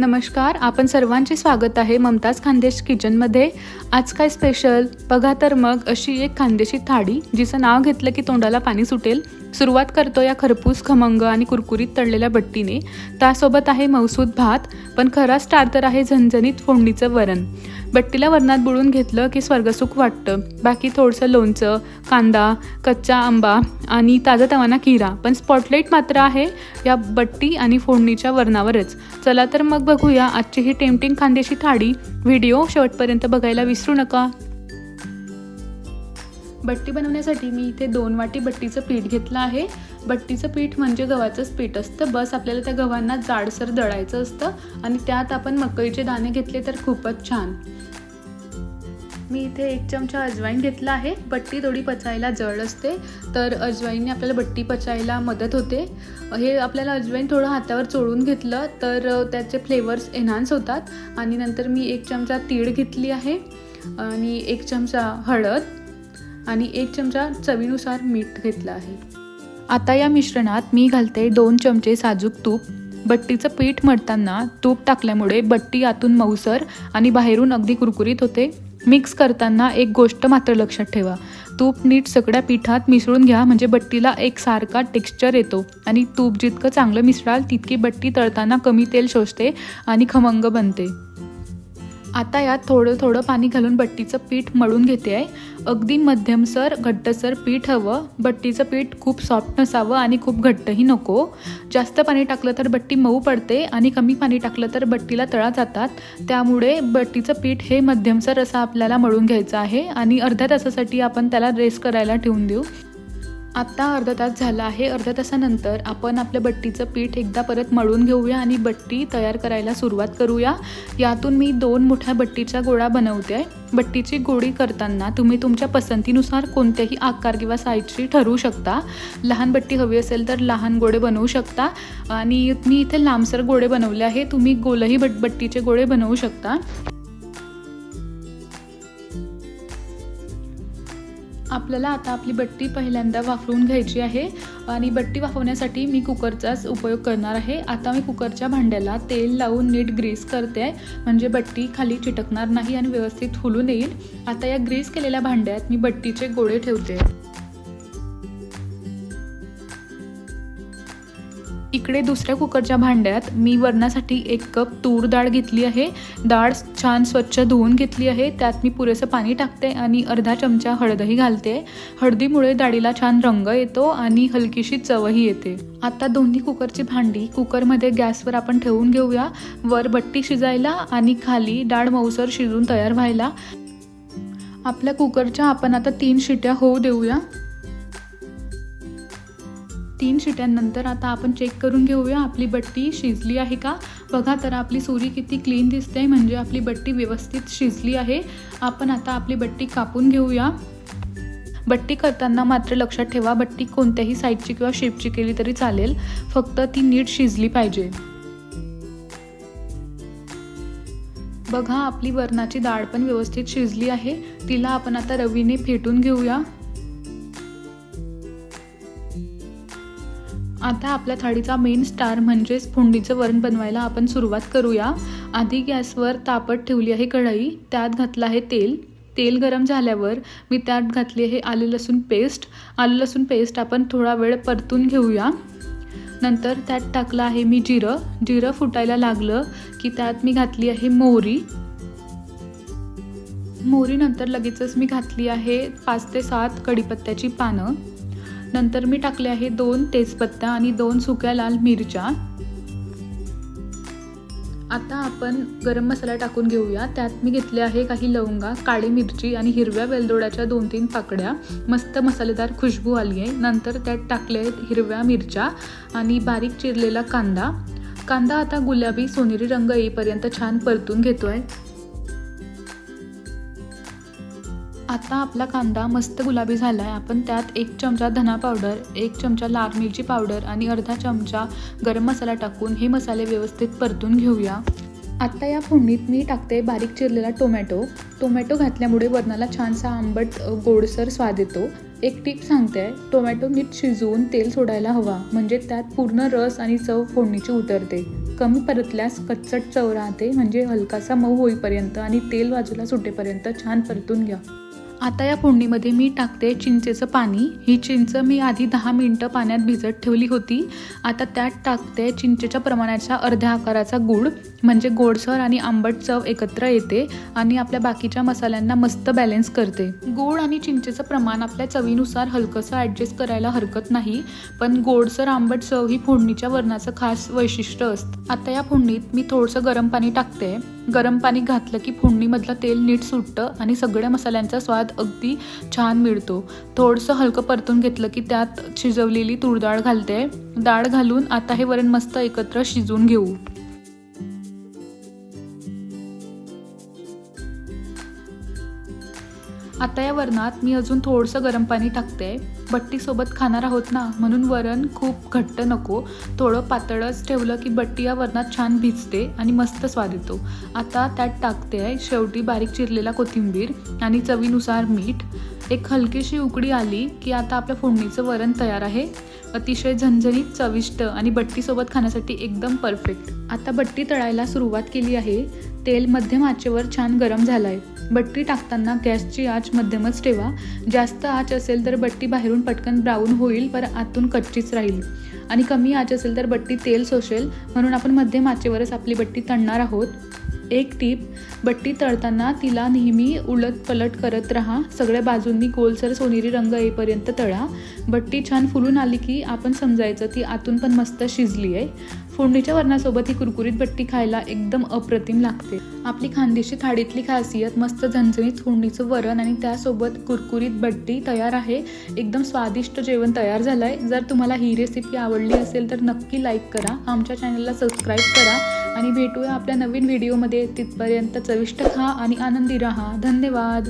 नमस्कार आपण सर्वांचे स्वागत आहे ममताज खानदेश किचनमध्ये. आज काय स्पेशल बघा तर मग अशी एक खानदेशी थाळी जिचं नाव घेतलं की तोंडाला पाणी सुटेल. सुरुवात करतो या खरपूस खमंग आणि कुरकुरीत तळलेल्या बट्टीने. त्यासोबत आहे मौसूद भात पण खरा स्टार तर आहे झणझणीत फोडणीचं वरण. बट्टीला वरणात बुडून घेतलं की स्वर्गसुख वाटतं. बाकी थोडंसं लोणचं कांदा कच्चा आंबा आणि ताजा तवाना किरा. पण स्पॉटलाईट मात्र आहे या बट्टी आणि फोडणीच्या वरणावरच. चला तर मग बघूया आजची ही टेमटिंग खांद्याची थाळी. व्हिडिओ शेवटपर्यंत बघायला विसरू नका. बट्टी बनवण्यासाठी मी इथे दोन वाटी बट्टीचं पीठ घेतलं आहे. बट्टीचं पीठ म्हणजे गव्हाचंच पीठ असतं. बस आपल्याला त्या गव्हांना जाडसर दळायचं असतं आणि त्यात आपण मकईचे दाणे घेतले तर खूपच छान. मी इथे एक चमचा अजवाईन घेतला आहे. बट्टी थोडी पचायला जड असते. तर अजवाईनने आपल्याला बट्टी पचायला मदत होते. हे आपल्याला अजवाईन थोडं हातावर चोळून घेतलं तर त्याचे फ्लेवर्स एन्हान्स होतात. आणि नंतर मी एक चमचा तीळ घेतली आहे आणि एक चमचा हळद आणि एक चमचा चवीनुसार मीठ घेतलं आहे. आता या मिश्रणात मी घालते दोन चमचे साजूक तूप. बट्टीचं पीठ मळताना तूप टाकल्यामुळे बट्टी आतून मऊसर आणि बाहेरून अगदी कुरकुरीत होते. मिक्स करताना एक गोष्ट मात्र लक्षात ठेवा. तूप नीट सगळ्या पिठात मिसळून घ्या म्हणजे बट्टीला एक सारखा टेक्स्चर येतो. आणि तूप जितकं चांगलं मिसळाल तितकी बट्टी तळताना कमी तेल शोषते आणि खमंग बनते. आता यात थोडं थोडं पाणी घालून बट्टीचं पीठ मळून घेते आहे. अगदी मध्यमसर घट्टसर पीठ हवं. बट्टीचं पीठ खूप सॉफ्ट नसावं आणि खूप घट्टही नको. जास्त पाणी टाकलं तर बट्टी मऊ पडते आणि कमी पाणी टाकलं तर बट्टीला तळा जातात. त्यामुळे बट्टीचं पीठ हे मध्यमसर असं आपल्याला मळून घ्यायचं आहे आणि अर्ध्या तासासाठी आपण त्याला रेस्ट करायला ठेवून देऊ. आत्ता अर्धा तास झाला आहे. अर्ध्या तासानंतर आपण आपल्या बट्टीचं पीठ एकदा परत मळून घेऊया आणि बट्टी तयार करायला सुरुवात करूया. यातून मी दोन मोठ्या बट्टीच्या गोळा बनवते. आहे बट्टीची गोळी करताना तुम्ही तुमच्या पसंतीनुसार कोणत्याही आकार किंवा साईजची ठरवू शकता. लहान बट्टी हवी असेल तर लहान गोळे बनवू शकता. आणि मी इथे लांबसर गोळे बनवले आहे तुम्ही गोलही बट बट्टीचे गोळे बनवू शकता. आपल्याला आता आपली बट्टी पहिल्यांदा वाफवून घ्यायची आहे. आणि बट्टी वाफवण्यासाठी मी कुकरचाच उपयोग करणार आहे. आता मी कुकरच्या भांड्याला तेल लावून नीट ग्रीस करते. आहे म्हणजे बट्टी खाली चिटकणार नाही आणि व्यवस्थित फुलून येईल. आता या ग्रीस केलेल्या भांड्यात मी बट्टीचे गोळे ठेवते. इकडे दुसऱ्या कुकरच्या भांड्यात मी वरणासाठी एक कप तूर डाळ घेतली आहे. डाळ छान स्वच्छ धुवून घेतली आहे. त्यात मी पुरेसं पाणी टाकते आणि अर्धा चमचा हळदही घालते. हळदीमुळे डाळीला छान रंग येतो आणि हलकीशी चवही येते. आता दोन्ही कुकरची भांडी कुकरमध्ये गॅसवर आपण ठेवून घेऊया. वर बट्टी शिजायला आणि खाली डाळ मऊसर शिजून तयार व्हायला. आपल्या कुकरच्या आपण आता तीन शिट्या होऊ देऊया. तीन शिट्यांनंतर आता आपण चेक करून घेऊया. आपली बट्टी शिजली आहे का? बघा तर आपली सुरी किती क्लीन दिसते म्हणजे आपली बट्टी व्यवस्थित शिजली आहे. आपण आता आपली बट्टी कापून घेऊया. बट्टी करताना मात्र लक्षात ठेवा बट्टी कोणत्याही साईजची किंवा शेपची केली तरी चालेल. फक्त ती नीट शिजली पाहिजे. बघा आपली वरणाची डाळ पण व्यवस्थित शिजली आहे. तिला आपण आता रवीने फेटून घेऊया. आता आपल्या थाळीचा मेन स्टार म्हणजेच फोडणीचं वरण बनवायला आपण सुरुवात करूया. आधी गॅसवर तापत ठेवली आहे कढई. त्यात घातलं आहे तेल. तेल गरम झाल्यावर मी त्यात घातली आहे आले लसूण पेस्ट आलं लसूण पेस्ट आपण थोडा वेळ परतून घेऊया. नंतर त्यात टाकलं आहे मी जिरं. जिरं फुटायला लागलं की त्यात मी घातली आहे मोहरी. मोहरीनंतर लगेचच मी घातली आहे पाच ते सात कढीपत्त्याची पानं. नंतर मी टाकले आहे दोन तेजपत्ता आणि दोन सुक्या लाल मिरच्या. आता आपण गरम मसाला टाकून घेऊया. त्यात मी घेतले आहे काही लवंगा काळी मिरची आणि हिरव्या वेलदोड्याच्या दोन तीन पाकड्या मस्त मसालेदार खुशबू आली आहे. नंतर त्यात टाकले आहेत हिरव्या मिरच्या आणि बारीक चिरलेला कांदा. कांदा आता गुलाबी सोनेरी रंग येईपर्यंत छान परतून घेतो आहे आता आपला कांदा मस्त गुलाबी झाला आहे आपण त्यात एक चमचा धना पावडर एक चमचा लाल मिरची पावडर आणि अर्धा चमचा गरम मसाला टाकून हे मसाले व्यवस्थित परतून घेऊया. आत्ता या फोडणीत मी टाकते बारीक चिरलेला टोमॅटो. टोमॅटो घातल्यामुळे वरणाला छानसा आंबट गोडसर स्वाद येतो. एक टीप सांगते आहे टोमॅटो नीट शिजवून तेल सोडायला हवा म्हणजे त्यात पूर्ण रस आणि चव फोडणीची उतरते. कमी परतल्यास कच्चट चव राहते म्हणजे हलकासा मऊ होईपर्यंत आणि तेल बाजूला सुटेपर्यंत छान परतून घ्या. आता या फोडणीमध्ये मी टाकते चिंचेचं पाणी. ही चिंच मी आधी दहा मिनटं पाण्यात भिजत ठेवली होती. आता त्यात टाकते चिंचेच्या प्रमाणाच्या अर्ध्या आकाराचा गूळ. म्हणजे गोडसर आणि आंबट चव एकत्र येते आणि आपल्या बाकीच्या मसाल्यांना मस्त बॅलन्स करते. गूळ आणि चिंचेचं प्रमाण आपल्या चवीनुसार हलकंसं ॲडजस्ट करायला हरकत नाही. पण गोडसर आंबट चव ही फोडणीच्या वरणाचं खास वैशिष्ट्य असतं. आता या फोडणीत मी थोडंसं गरम पाणी टाकते. गरम पाणी घातलं की फोडणीमधलं तेल नीट सुटतं आणि सगळ्या मसाल्यांचा स्वाद अगदी छान मिळतो. थोडंसं हलकं परतून घेतलं की त्यात शिजवलेली तूर डाळ घालते. डाळ घालून आता हे वरण मस्त एकत्र शिजवून घेऊ. आता या वरणात मी अजून थोडंसं गरम पाणी टाकते. बट्टीसोबत खाणार आहोत ना? म्हणून वरण खूप घट्ट नको. थोडं पातळच ठेवलं की बट्टी या वरणात छान भिजते आणि मस्त स्वाद येतो. आता त्यात टाकते आहे शेवटी बारीक चिरलेला कोथिंबीर आणि चवीनुसार मीठ. एक हलकीशी उकडी आली की आता आपल्या फोडणीचं वरण तयार आहे. अतिशय झणझणीत चविष्ट आणि बट्टीसोबत खाण्यासाठी एकदम परफेक्ट. आता बट्टी तळायला सुरुवात केली आहे. तेल मध्यम आचेवर छान गरम झालं आहे बट्टी टाकताना गॅसची आच मध्यमच ठेवा. जास्त आच असेल तर बट्टी बाहेरून पटकन ब्राऊन होईल पर आतून कच्चीच राहील. आणि कमी आच असेल तर बट्टी तेल सोसेल म्हणून आपण मध्यम आचेवरच आपली बट्टी तळणार आहोत. एक टीप बट्टी तळताना तिला नेहमी उलट पलट करत राहा. सगळ्या बाजूंनी गोलसर सोनेरी रंग येईपर्यंत तळा. बट्टी छान फुलून आली की आपण समजायचं ती आतून पण मस्त शिजली आहे फोडणीच्या वरणासोबत ही कुरकुरीत बट्टी खायला एकदम अप्रतिम लागते. आपली खानदेशी थाळीतली खासियत मस्त झणझणीत फोडणीचं वरण आणि त्यासोबत कुरकुरीत बट्टी तयार आहे. एकदम स्वादिष्ट जेवण तयार झालं आहे जर तुम्हाला ही रेसिपी आवडली असेल तर नक्की लाईक करा. आमच्या चॅनलला सबस्क्राईब करा. आणि भेटूया आपल्या नवीन व्हिडिओमध्ये. तिथपर्यंत चविष्ट खा आणि आनंदी राहा. धन्यवाद.